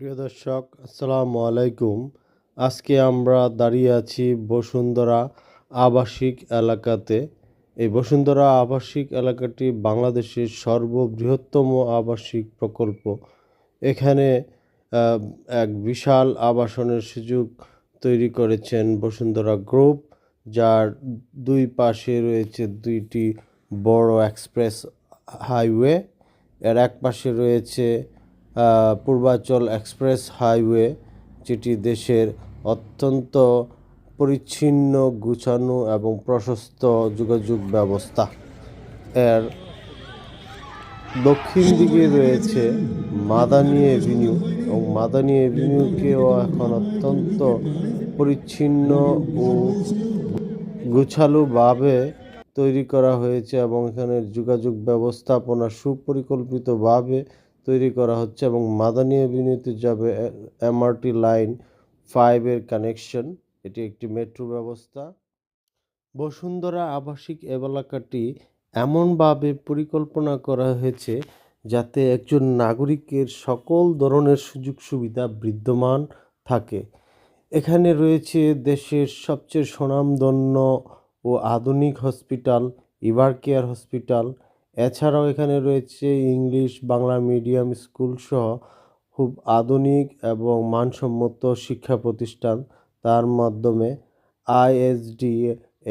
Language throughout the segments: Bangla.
প্রিয় দর্শক, আসসালামু আলাইকুম। আজকে আমরা দাঁড়িয়ে আছি বসুন্ধরা আবাসিক এলাকাতে। এই বসুন্ধরা আবাসিক এলাকাটি বাংলাদেশের সর্ববৃহত্তম আবাসিক প্রকল্প। এখানে এক বিশাল আবাসনের সুযোগ তৈরি করেছেন বসুন্ধরা গ্রুপ, যার দুই পাশে রয়েছে দুইটি বড় এক্সপ্রেস হাইওয়ে। এর এক পাশে রয়েছে পূর্বাচল এক্সপ্রেস হাইওয়ে, যেটি দেশের অত্যন্ত পরিচ্ছিন্ন, গুছানো এবং প্রশস্ত যোগাযোগ ব্যবস্থা। এর দক্ষিণ দিকে রয়েছে মাদানী এভিনিউ এবং মাদানী এভিনিউকেও এখন অত্যন্ত পরিচ্ছিন্ন ও গুছালোভাবে তৈরি করা হয়েছে এবং এখানে যোগাযোগ ব্যবস্থাপনা সুপরিকল্পিতভাবে তৈরি করা হচ্ছে এবং মাদানী এভিনিউতে যাবে এমআরটি লাইন ফাইভের কানেকশন এটি একটি মেট্রো ব্যবস্থা। বসুন্ধরা আবাসিক এলাকাটি এমনভাবে পরিকল্পনা করা হয়েছে যাতে একজন নাগরিকের সকল ধরনের সুযোগ সুবিধা বিদ্যমান থাকে। এখানে রয়েছে দেশের সবচেয়ে স্বনামধন্য ও আধুনিক হসপিটাল ইভার কেয়ার হসপিটাল এছাড়াও এখানে রয়েছে ইংলিশ, বাংলা মিডিয়াম স্কুল সহ খুব আধুনিক এবং মানসম্মত শিক্ষা প্রতিষ্ঠান। তার মাধ্যমে আইএসডি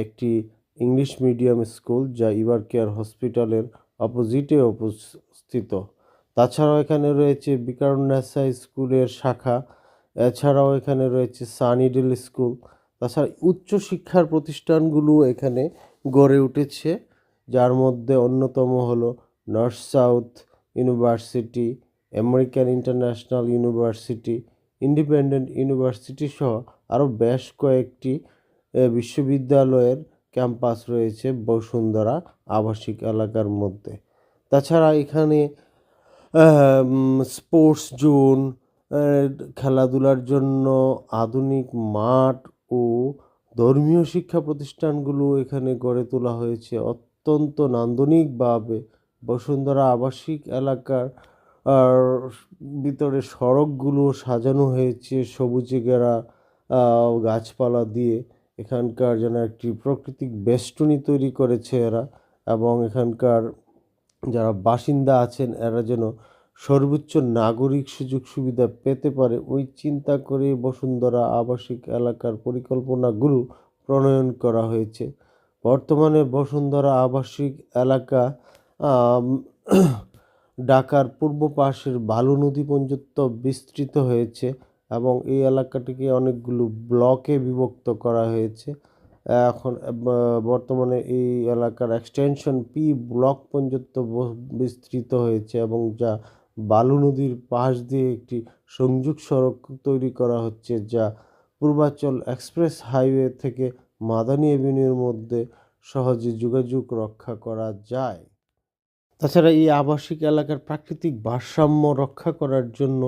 একটি ইংলিশ মিডিয়াম স্কুল যা ইভার কেয়ার হসপিটালের অপোজিটে অবস্থিত। তাছাড়াও এখানে রয়েছে বিকারুন্নাসা স্কুলের শাখা। এছাড়াও এখানে রয়েছে সানিডেল স্কুল। তাছাড়া উচ্চশিক্ষার প্রতিষ্ঠানগুলো এখানে গড়ে উঠেছে। যার মধ্যে অন্যতম হল North South University, American International University, Independent University সহ আরও বেশ কয়েকটি বিশ্ববিদ্যালয়ের ক্যাম্পাস রয়েছে বসুন্ধরা আবাসিক এলাকার মধ্যে। তাছাড়া এখানে স্পোর্টস জোন খেলাধুলার জন্য আধুনিক মাঠ ও ধর্মীয় শিক্ষা প্রতিষ্ঠানগুলো এখানে গড়ে তোলা হয়েছে অত্যন্ত নান্দনিকভাবে বসুন্ধরা আবাসিক এলাকার, আর ভিতরে সড়কগুলো সাজানো হয়েছে সবুজে ঘেরা গাছপালা দিয়ে। এখানকার যেন একটি প্রাকৃতিক বেষ্টনী তৈরি করেছে এরা এবং এখানকার যারা বাসিন্দা আছেন, এরা যেন সর্বোচ্চ নাগরিক সুযোগ সুবিধা পেতে পারে। ওই চিন্তা করে বসুন্ধরা আবাসিক এলাকার পরিকল্পনাগুলো প্রণয়ন করা হয়েছে। বর্তমানে বসুন্ধরা আবাসিক এলাকা ঢাকার পূর্ব পাশের বালু নদী পর্যন্ত বিস্তৃত হয়েছে এবং এই এলাকাটিকে অনেকগুলো ব্লকে বিভক্ত করা হয়েছে। এখন বর্তমানে এই এলাকার এক্সটেনশন পি ব্লক পর্যন্ত বিস্তৃত হয়েছে এবং যা বালু নদীর পাশ দিয়ে একটি সংযোগ সড়ক তৈরি করা হচ্ছে, যা পূর্বাচল এক্সপ্রেস হাইওয়ে থেকে মাদানী এভিনিউর মধ্যে সহজে যোগাযোগ রক্ষা করা যায়। তাছাড়া এই আবাসিক এলাকার প্রাকৃতিক ভারসাম্য রক্ষা করার জন্য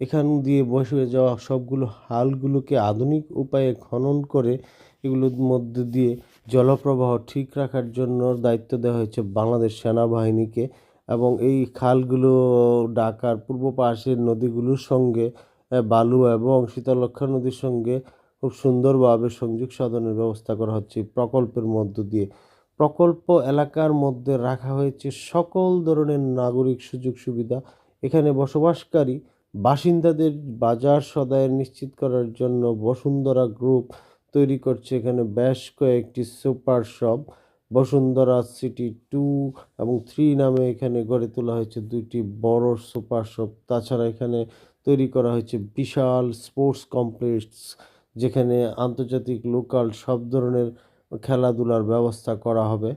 এখান দিয়ে বসে যাওয়া সবগুলো হালগুলোকে আধুনিক উপায়ে খনন করে এগুলোর মধ্যে দিয়ে জলপ্রবাহ ঠিক রাখার জন্য দায়িত্ব দেওয়া হয়েছে বাংলাদেশ সেনাবাহিনীকে এবং এই খালগুলো ঢাকার পূর্ব পাশের নদীগুলোর সঙ্গে বালু এবং শীতলক্ষা নদীর সঙ্গে খুব সুন্দরভাবে সংযোগ সাধনের ব্যবস্থা করা হচ্ছে প্রকল্পের মধ্য দিয়ে। প্রকল্প এলাকার মধ্যে রাখা হয়েছে সকল ধরনের নাগরিক সুযোগ সুবিধা। এখানে বসবাসকারী বাসিন্দাদের বাজার সদায় নিশ্চিত করার জন্য বসুন্ধরা গ্রুপ তৈরি করছে। এখানে বেশ কয়েকটি super shop, Bashundhara City two এবং থ্রি নামে এখানে গড়ে তোলা হয়েছে দুইটি বড় সুপার শপ। তাছাড়া এখানে তৈরি করা হয়েছে বিশাল স্পোর্টস কমপ্লেক্স যেখানে আন্তর্জাতিক, লোকাল সব ধরনের খেলাধুলার ব্যবস্থা করা হবে।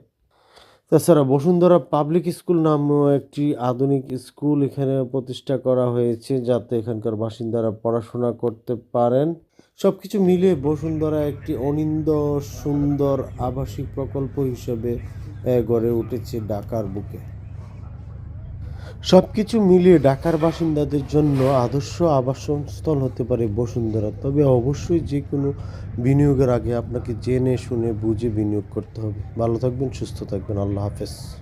তাছাড়া বসুন্ধরা পাবলিক স্কুল নামেও একটি আধুনিক স্কুল এখানে প্রতিষ্ঠা করা হয়েছে, যাতে এখানকার বাসিন্দারা পড়াশোনা করতে পারেন। সব কিছু মিলে বসুন্ধরা একটি অনিন্দ সুন্দর আবাসিক প্রকল্প হিসেবে গড়ে উঠেছে ঢাকার বুকে। সব কিছু মিলিয়ে ঢাকার বাসিন্দাদের জন্য আদর্শ আবাসনস্থল হতে পারে বসুন্ধরা। তবে অবশ্যই যে কোনো বিনিয়োগের আগে আপনাকে জেনে, শুনে, বুঝে বিনিয়োগ করতে হবে। ভালো থাকবেন, সুস্থ থাকবেন। আল্লাহ হাফেজ।